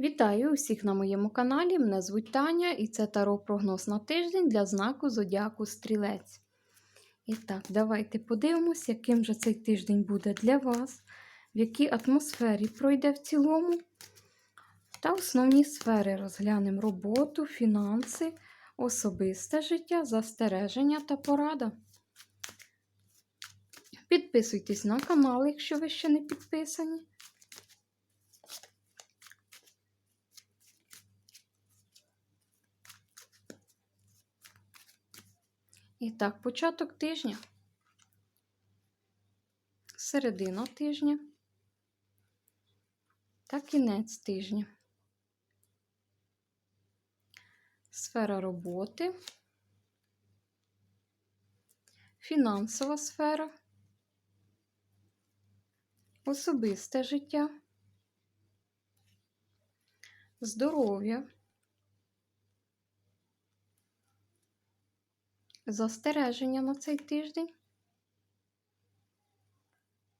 Вітаю усіх на моєму каналі. Мене звуть Таня і це таро прогноз на тиждень для знаку Зодіаку Стрілець. І так, давайте подивимось, яким же цей тиждень буде для вас, в якій атмосфері пройде в цілому. Та основні сфери розглянемо роботу, фінанси, особисте життя, застереження та порада. Підписуйтесь на канал, якщо ви ще не підписані. І так, початок тижня, середина тижня. Та кінець тижня. Сфера роботи, фінансова сфера, особисте життя, здоров'я. Застереження на цей тиждень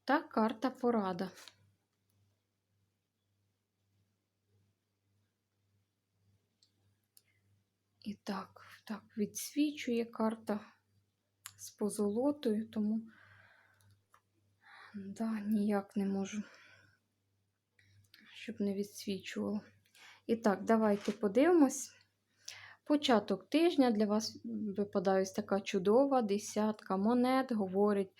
та карта порада. І так, так, відсвічує карта з позолотою, тому да, ніяк не можу, щоб не відсвічувало. І так, давайте подивимось. Початок тижня для вас випадає ось така чудова десятка монет, говорить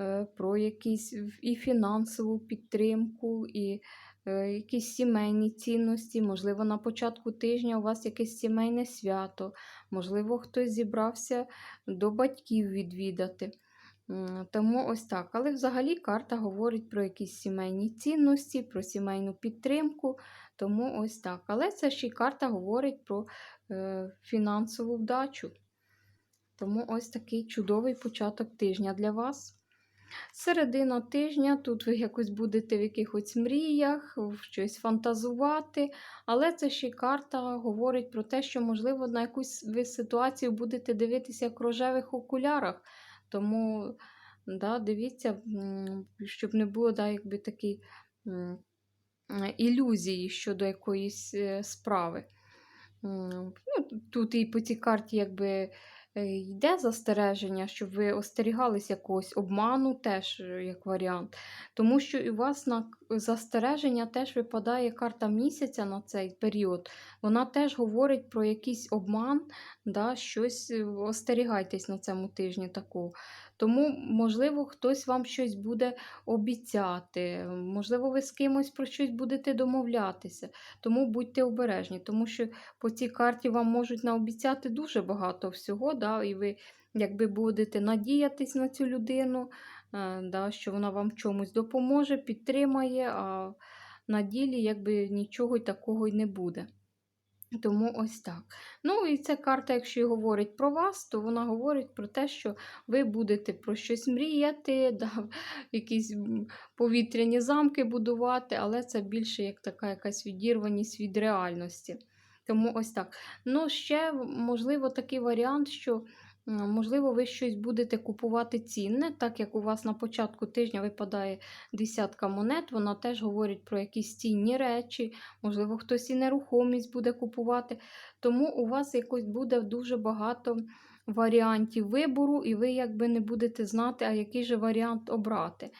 е, про якісь і фінансову підтримку, і е, якісь сімейні цінності. Можливо, на початку тижня у вас якесь сімейне свято, можливо, хтось зібрався до батьків відвідати. Тому ось так. Але взагалі карта говорить про якісь сімейні цінності, про сімейну підтримку. Тому ось так. Але це ще й карта говорить про е, фінансову вдачу. Тому ось такий чудовий початок тижня для вас. Середина тижня, тут ви якось будете в якихось мріях, в щось фантазувати, але це ще карта говорить про те, що, можливо, на якусь ви ситуацію будете дивитися як в рожевих окулярах. Тому да, дивіться, щоб не було да, якби такі ілюзії щодо якоїсь е, справи. Ну, Тут і по цій карті якби е, йде застереження, щоб ви остерігались якогось обману, теж е, як варіант. Тому що у вас на застереження теж випадає карта місяця на цей період. Вона теж говорить про якийсь обман, да, щось остерігайтесь на цьому тижні такого. Тому, можливо, хтось вам щось буде обіцяти, можливо, ви з кимось про щось будете домовлятися. Тому будьте обережні, тому що по цій карті вам можуть наобіцяти дуже багато всього, да, і ви якби будете надіятись на цю людину, е, да, що вона вам чомусь допоможе, підтримає, а на ділі якби нічого такого й не буде. Тому ось так. Ну, і ця карта, якщо і говорить про вас, то вона говорить про те, що ви будете про щось мріяти, да, якісь повітряні замки будувати, але це більше як така якась відірваність від реальності. Тому ось так. Ну, ще, можливо, такий варіант, що Можливо, ви щось будете купувати цінне, так як у вас на початку тижня випадає десятка монет, вона теж говорить про якісь цінні речі, можливо, хтось і нерухомість буде купувати. Тому у вас якось буде дуже багато варіантів вибору, і ви якби не будете знати, а який же варіант обрати.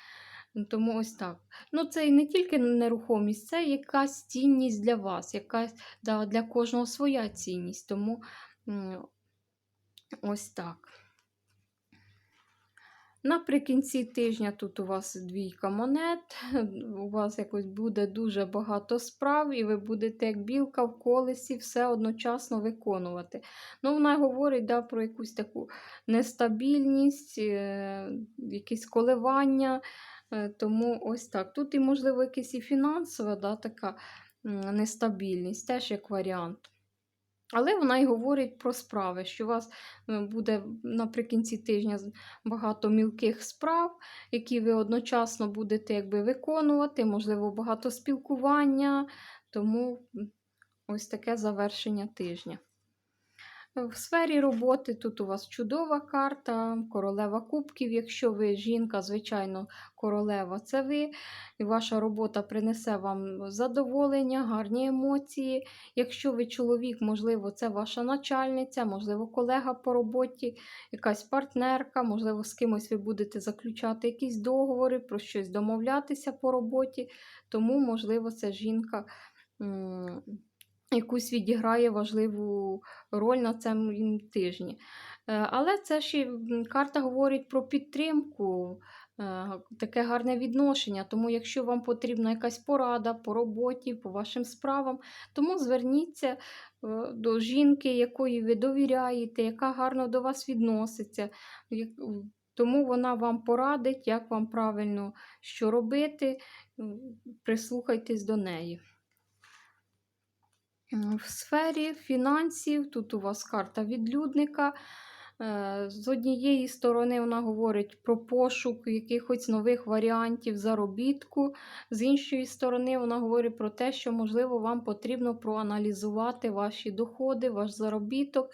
Тому ось так. Ну, це і не тільки нерухомість, це якась цінність для вас, якась да, для кожного своя цінність. Тому Ось так. Наприкінці тижня тут у вас двійка монет, у вас якось буде дуже багато справ, і ви будете, як білка в колесі, все одночасно виконувати. Ну, Вона говорить да, про якусь таку нестабільність, е, якісь коливання. Е, тому ось так. Тут і, можливо, якась і фінансова да, така нестабільність, теж як варіант. Але вона й говорить про справи, що у вас е, буде наприкінці тижня багато мілких справ, які ви одночасно будете якби виконувати, можливо, багато спілкування, тому ось таке завершення тижня. В сфері роботи тут у вас чудова карта, королева кубків. Якщо ви жінка, звичайно, королева це ви. І ваша робота принесе вам задоволення, гарні емоції. Якщо ви чоловік, можливо, це ваша начальниця, можливо, колега по роботі, якась партнерка, можливо, з кимось ви будете заключати якісь договори, про щось домовлятися по роботі. Тому, можливо, це жінка. Якусь відіграє важливу роль на цьому тижні. Е, Але це м, карта говорить про підтримку, е, таке гарне відношення. Тому, якщо вам потрібна якась порада по роботі, по вашим справам, тому зверніться е, до жінки, якої ви довіряєте, яка гарно до вас відноситься. Тому вона вам порадить, як вам правильно що робити. Прислухайтесь до неї. В сфері фінансів тут у вас карта відлюдника. Е, З однієї сторони вона говорить про пошук якихось нових варіантів заробітку, з іншої сторони, вона говорить про те, що, можливо, вам потрібно проаналізувати ваші доходи, ваш заробіток,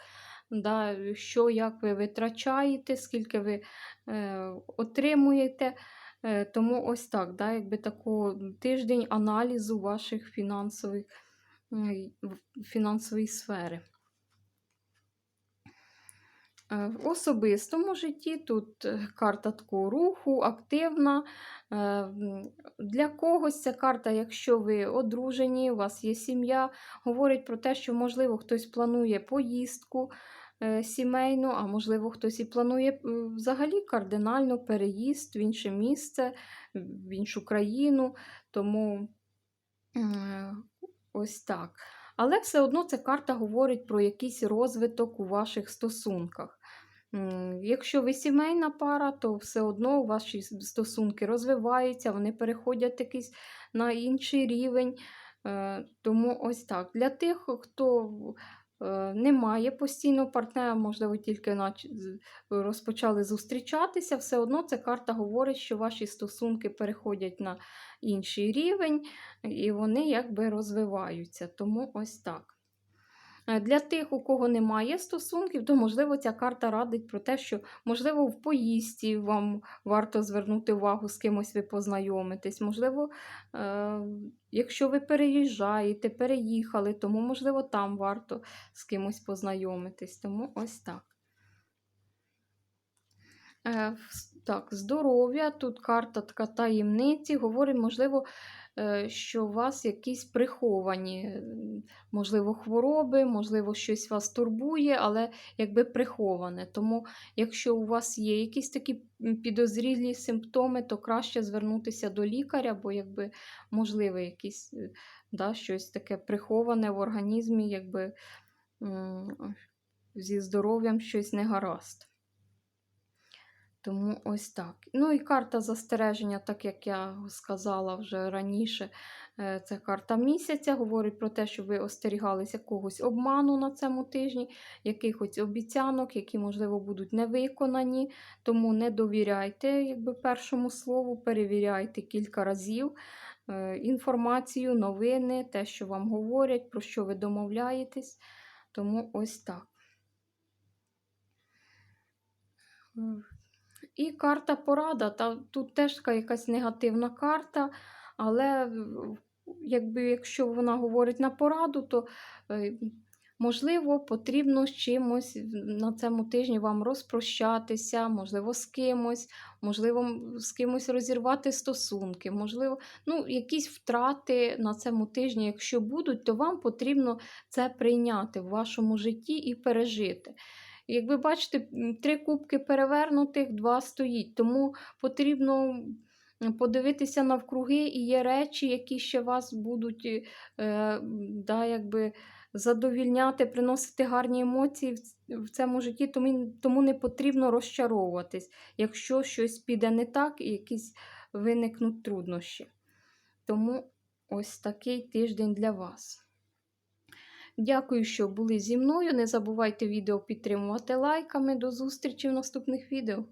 да, що як ви витрачаєте, скільки ви е, отримуєте. Е, Тому ось так, да, якби тако тиждень аналізу ваших фінансових фінансової сфери. Е, В особистому житті тут е, карта такого руху, активна. Е, Для когось ця карта, якщо ви одружені, у вас є сім'я, говорить про те, що, можливо, хтось планує поїздку сімейну, а можливо, хтось і планує взагалі кардинально переїзд в інше місце, в іншу країну. Тому ось так. Але все одно ця карта говорить про якийсь розвиток у ваших стосунках. Якщо ви сімейна пара, то все одно ваші стосунки розвиваються, вони переходять якийсь на інший рівень. Е, Тому ось так. Для тих, хто е, не має постійного партнера, можливо, тільки розпочали зустрічатися, все одно ця карта говорить, що ваші стосунки переходять на інший рівень і вони якби розвиваються. Тому ось так. Е, Для тих, у кого немає стосунків, то, можливо, ця карта радить про те, що, можливо, в поїзді вам варто звернути увагу, з кимось ви познайомитесь. Можливо, е, якщо ви переїжджаєте, переїхали, тому, можливо, там варто з кимось познайомитись. Тому ось так. Е, Так, здоров'я, тут карта така таємниці, говорить, можливо, що у вас якісь приховані, можливо, хвороби, можливо, щось вас турбує, але якби приховане. Тому, якщо у вас є якісь такі підозрілі симптоми, то краще звернутися до лікаря, бо якби можливо якісь е, да, щось таке приховане в організмі, якби зі здоров'ям щось не гаразд. Тому ось так. Ну і карта застереження, так як я сказала вже раніше, е, це карта місяця. Говорить про те, що ви остерігалися якогось обману на цьому тижні, якихось обіцянок, які, можливо, будуть не виконані. Тому не довіряйте якби, першому слову, перевіряйте кілька разів е, інформацію, новини, те, що вам говорять, про що ви домовляєтесь. Тому ось так. І карта порада. Та тут теж така якась негативна карта, але якби, якщо вона говорить на пораду, то е, можливо потрібно з чимось на цьому тижні вам розпрощатися, можливо, з кимось, можливо, з кимось розірвати стосунки, можливо, ну, якісь втрати на цьому тижні, якщо будуть, то вам потрібно це прийняти в вашому житті і пережити. Як ви бачите, три кубки перевернутих, два стоїть. Тому потрібно подивитися навкруги, і є речі, які ще вас будуть е, да, якби задовільняти, приносити гарні емоції в цьому житті, тому, тому не потрібно розчаровуватись, якщо щось піде не так і якісь виникнуть труднощі. Тому ось такий тиждень для вас. Дякую, що були зі мною. Не забувайте відео підтримувати лайками. До зустрічі в наступних відео.